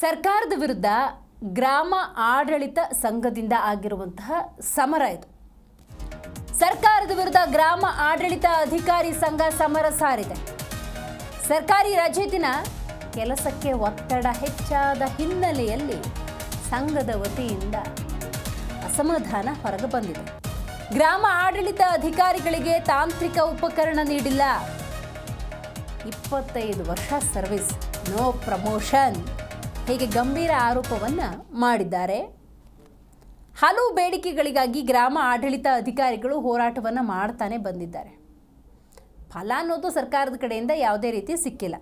ಸರ್ಕಾರದ ವಿರುದ್ಧ ಗ್ರಾಮ ಆಡಳಿತ ಸಂಘದಿಂದ ಆಗಿರುವಂತಹ ಸಮರ ಇದು. ಸರ್ಕಾರದ ವಿರುದ್ಧ ಗ್ರಾಮ ಆಡಳಿತ ಅಧಿಕಾರಿ ಸಂಘ ಸಮರ ಸಾರಿದೆ. ಸರ್ಕಾರಿ ರಜೆ ದಿನ ಕೆಲಸಕ್ಕೆ ಒತ್ತಡ ಹೆಚ್ಚಾದ ಹಿನ್ನೆಲೆಯಲ್ಲಿ ಸಂಘದ ವತಿಯಿಂದ ಅಸಮಾಧಾನ ಹೊರಗೆ ಬಂದಿದೆ. ಗ್ರಾಮ ಆಡಳಿತ ಅಧಿಕಾರಿಗಳಿಗೆ ತಾಂತ್ರಿಕ ಉಪಕರಣ ನೀಡಿಲ್ಲ. ಇಪ್ಪತ್ತೈದು ವರ್ಷ ಸರ್ವಿಸ್ ನೋ ಪ್ರಮೋಷನ್ ಹೀಗೆ ಗಂಭೀರ ಆರೋಪವನ್ನು ಮಾಡಿದ್ದಾರೆ. ಹಲವು ಬೇಡಿಕೆಗಳಿಗಾಗಿ ಗ್ರಾಮ ಆಡಳಿತ ಅಧಿಕಾರಿಗಳು ಹೋರಾಟವನ್ನು ಮಾಡ್ತಾನೆ ಬಂದಿದ್ದಾರೆ. ಫಲ ಅನ್ನೋದು ಸರ್ಕಾರದ ಕಡೆಯಿಂದ ಯಾವುದೇ ರೀತಿ ಸಿಕ್ಕಿಲ್ಲ.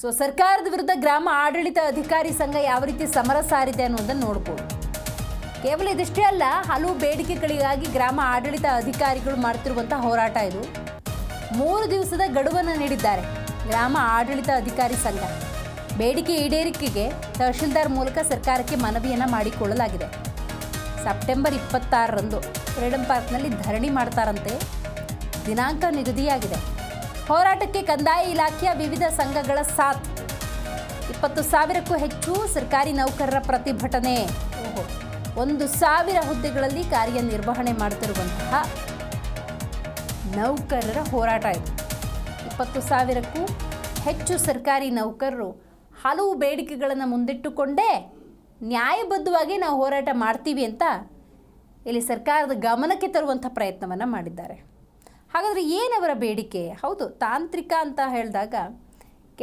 ಸೊ ಸರ್ಕಾರದ ವಿರುದ್ಧ ಗ್ರಾಮ ಆಡಳಿತ ಅಧಿಕಾರಿ ಸಂಘ ಯಾವ ರೀತಿ ಸಮರ ಸಾರಿದೆ ಅನ್ನೋದನ್ನು ನೋಡ್ಬೋದು. ಕೇವಲ ಇದಿಷ್ಟೇ ಅಲ್ಲ, ಹಲವು ಬೇಡಿಕೆಗಳಿಗಾಗಿ ಗ್ರಾಮ ಆಡಳಿತ ಅಧಿಕಾರಿಗಳು ಮಾಡ್ತಿರುವಂತಹ ಹೋರಾಟ ಇದು. ಮೂರು ದಿವಸದ ಗಡುವನ್ನು ನೀಡಿದ್ದಾರೆ. ಗ್ರಾಮ ಆಡಳಿತ ಅಧಿಕಾರಿ ಸಂಘ. ಬೇಡಿಕೆ ಈಡೇರಿಕೆಗೆ ತಹಶೀಲ್ದಾರ್ ಮೂಲಕ ಸರ್ಕಾರಕ್ಕೆ ಮನವಿಯನ್ನು ಮಾಡಿಕೊಳ್ಳಲಾಗಿದೆ. ಸೆಪ್ಟೆಂಬರ್ ಇಪ್ಪತ್ತಾರರಂದು ಫ್ರೀಡಂ ಪಾರ್ಕ್ನಲ್ಲಿ ಧರಣಿ ಮಾಡ್ತಾರಂತೆ ದಿನಾಂಕ ನಿಗದಿಯಾಗಿದೆ. ಹೋರಾಟಕ್ಕೆ ಕಂದಾಯ ಇಲಾಖೆಯ ವಿವಿಧ ಸಂಘಗಳ ಸಾಥ್. ಇಪ್ಪತ್ತು ಸಾವಿರಕ್ಕೂ ಹೆಚ್ಚು ಸರ್ಕಾರಿ ನೌಕರರ ಪ್ರತಿಭಟನೆ. ಒಂದು ಸಾವಿರ ಹುದ್ದೆಗಳಲ್ಲಿ ಕಾರ್ಯನಿರ್ವಹಣೆ ಮಾಡುತ್ತಿರುವಂತಹ ನೌಕರರ ಹೋರಾಟ ಇದು. ಇಪ್ಪತ್ತು ಸಾವಿರಕ್ಕೂ ಹೆಚ್ಚು ಸರ್ಕಾರಿ ನೌಕರರು ಹಲವು ಬೇಡಿಕೆಗಳನ್ನು ಮುಂದಿಟ್ಟುಕೊಂಡೇ ನ್ಯಾಯಬದ್ಧವಾಗಿ ನಾವು ಹೋರಾಟ ಮಾಡ್ತೀವಿ ಅಂತ ಇಲ್ಲಿ ಸರ್ಕಾರದ ಗಮನಕ್ಕೆ ತರುವಂಥ ಪ್ರಯತ್ನವನ್ನು ಮಾಡಿದ್ದಾರೆ. ಹಾಗಾದರೆ ಏನವರ ಬೇಡಿಕೆ? ಹೌದು, ತಾಂತ್ರಿಕ ಅಂತ ಹೇಳಿದಾಗ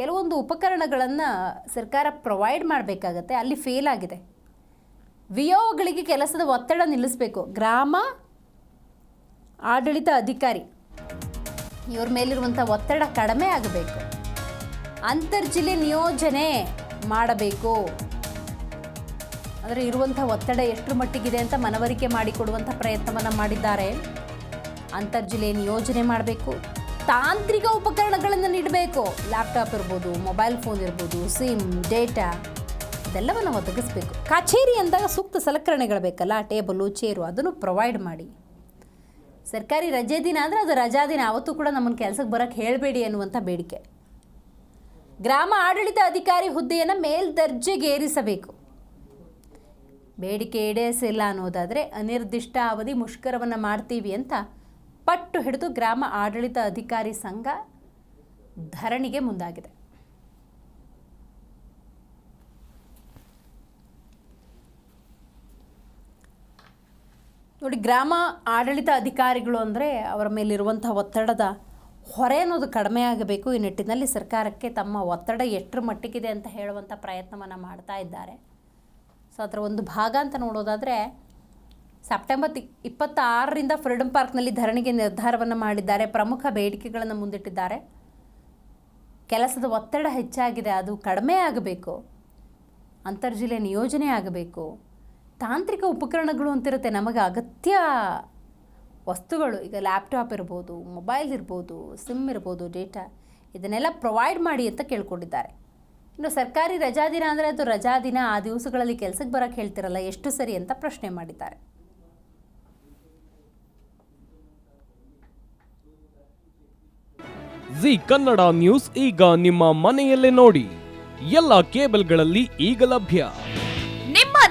ಕೆಲವೊಂದು ಉಪಕರಣಗಳನ್ನು ಸರ್ಕಾರ ಪ್ರೊವೈಡ್ ಮಾಡಬೇಕಾಗತ್ತೆ, ಅಲ್ಲಿ ಫೇಲ್ ಆಗಿದೆ. ವಿಯೋಗಳಿಗೆ ಕೆಲಸದ ಒತ್ತಡ ನಿಲ್ಲಿಸಬೇಕು. ಗ್ರಾಮ ಆಡಳಿತ ಅಧಿಕಾರಿ ಇವ್ರ ಮೇಲಿರುವಂಥ ಒತ್ತಡ ಕಡಿಮೆ ಆಗಬೇಕು. ಅಂತರ್ಜಿಲ್ಲೆ ನಿಯೋಜನೆ ಮಾಡಬೇಕು. ಅಂದರೆ ಇರುವಂಥ ಒತ್ತಡ ಎಷ್ಟರ ಮಟ್ಟಿಗಿದೆ ಅಂತ ಮನವರಿಕೆ ಮಾಡಿಕೊಡುವಂಥ ಪ್ರಯತ್ನವನ್ನು ಮಾಡಿದ್ದಾರೆ. ಅಂತರ್ಜಿಲ್ಲೆ ನಿಯೋಜನೆ ಮಾಡಬೇಕು. ತಾಂತ್ರಿಕ ಉಪಕರಣಗಳನ್ನು ನೀಡಬೇಕು. ಲ್ಯಾಪ್ಟಾಪ್ ಇರ್ಬೋದು, ಮೊಬೈಲ್ ಫೋನ್ ಇರ್ಬೋದು, ಸಿಮ್, ಡೇಟಾ ಇದೆಲ್ಲವನ್ನು ಒದಗಿಸ್ಬೇಕು. ಕಚೇರಿ ಅಂದಾಗ ಸೂಕ್ತ ಸಲಕರಣೆಗಳು ಬೇಕಲ್ಲ, ಟೇಬಲು, ಚೇರು ಅದನ್ನು ಪ್ರೊವೈಡ್ ಮಾಡಿ. ಸರ್ಕಾರಿ ರಜೆ ದಿನ ಅಂದರೆ ಅದು ರಜಾ ದಿನ. ಅವತ್ತು ಕೂಡ ನಮ್ಮನ್ನು ಕೆಲಸಕ್ಕೆ ಬರೋಕ್ಕೆ ಹೇಳಬೇಡಿ ಅನ್ನುವಂಥ ಬೇಡಿಕೆ. ಗ್ರಾಮ ಆಡಳಿತ ಅಧಿಕಾರಿ ಹುದ್ದೆಯನ್ನು ಮೇಲ್ದರ್ಜೆಗೇರಿಸಬೇಕು ಬೇಡಿಕೆ ಈಡೇರಿಸಿಲ್ಲ ಅನ್ನೋದಾದರೆ ಅನಿರ್ದಿಷ್ಟ ಅವಧಿ ಮುಷ್ಕರವನ್ನು ಮಾಡ್ತೀವಿ ಅಂತ ಪಟ್ಟು ಹಿಡಿದು ಗ್ರಾಮ ಆಡಳಿತ ಅಧಿಕಾರಿ ಸಂಘ ಧರಣಿಗೆ ಮುಂದಾಗಿದೆ. ನೋಡಿ, ಗ್ರಾಮ ಆಡಳಿತ ಅಧಿಕಾರಿಗಳು ಅಂದರೆ ಅವರ ಮೇಲಿರುವಂಥ ಒತ್ತಡದ ಹೊರೆ ಅನ್ನೋದು ಕಡಿಮೆ ಆಗಬೇಕು ಈ ನಿಟ್ಟಿನಲ್ಲಿ ಸರ್ಕಾರಕ್ಕೆ ತಮ್ಮ ಒತ್ತಡ ಎಷ್ಟರ ಮಟ್ಟಿಗಿದೆ ಅಂತ ಹೇಳುವಂಥ ಪ್ರಯತ್ನವನ್ನು ಮಾಡ್ತಾ ಇದ್ದಾರೆ. ಸೊ ಅದರ ಒಂದು ಭಾಗ ಅಂತ ನೋಡೋದಾದರೆ ಸೆಪ್ಟೆಂಬರ್ ಇಪ್ಪತ್ತಾರರಿಂದ ಫ್ರೀಡಮ್ ಪಾರ್ಕ್ನಲ್ಲಿ ಧರಣಿಗೆ ನಿರ್ಧಾರವನ್ನು ಮಾಡಿದ್ದಾರೆ, ಪ್ರಮುಖ ಬೇಡಿಕೆಗಳನ್ನು ಮುಂದಿಟ್ಟಿದ್ದಾರೆ. ಕೆಲಸದ ಒತ್ತಡ ಹೆಚ್ಚಾಗಿದೆ, ಅದು ಕಡಿಮೆ ಆಗಬೇಕು. ಅಂತರ್ಜಿಲ್ಲೆ ನಿಯೋಜನೆ ಆಗಬೇಕು. ತಾಂತ್ರಿಕ ಉಪಕರಣಗಳು ಅಂತಿರುತ್ತೆ. ನಮಗೆ ಅಗತ್ಯ ವಸ್ತುಗಳು, ಈಗ ಲ್ಯಾಪ್ಟಾಪ್ ಇರ್ಬೋದು ಮೊಬೈಲ್ ಇರ್ಬೋದು ಸಿಮ್ ಇರ್ಬೋದು ಡೇಟಾ ಇದನ್ನೆಲ್ಲ ಪ್ರೊವೈಡ್ ಮಾಡಿ ಅಂತ ಕೇಳ್ಕೊಂಡಿದ್ದಾರೆ. ಇನ್ನು ಸರ್ಕಾರಿ ರಜಾ ದಿನ ಅಂದರೆ ಅದು ರಜಾ ದಿನ, ಆ ದಿವಸಗಳಲ್ಲಿ ಕೆಲಸಕ್ಕೆ ಬರೋಕ್ಕೆ ಹೇಳ್ತಿರಲ್ಲ, ಎಷ್ಟು ಸರಿ ಅಂತ ಪ್ರಶ್ನೆ ಮಾಡಿದ್ದಾರೆ. ಜಿ ಕನ್ನಡ ನ್ಯೂಸ್ ಈಗ ನಿಮ್ಮ ಮನೆಯಲ್ಲೇ ನೋಡಿ. ಎಲ್ಲ ಕೇಬಲ್ಗಳಲ್ಲಿ ಈಗ ಲಭ್ಯ.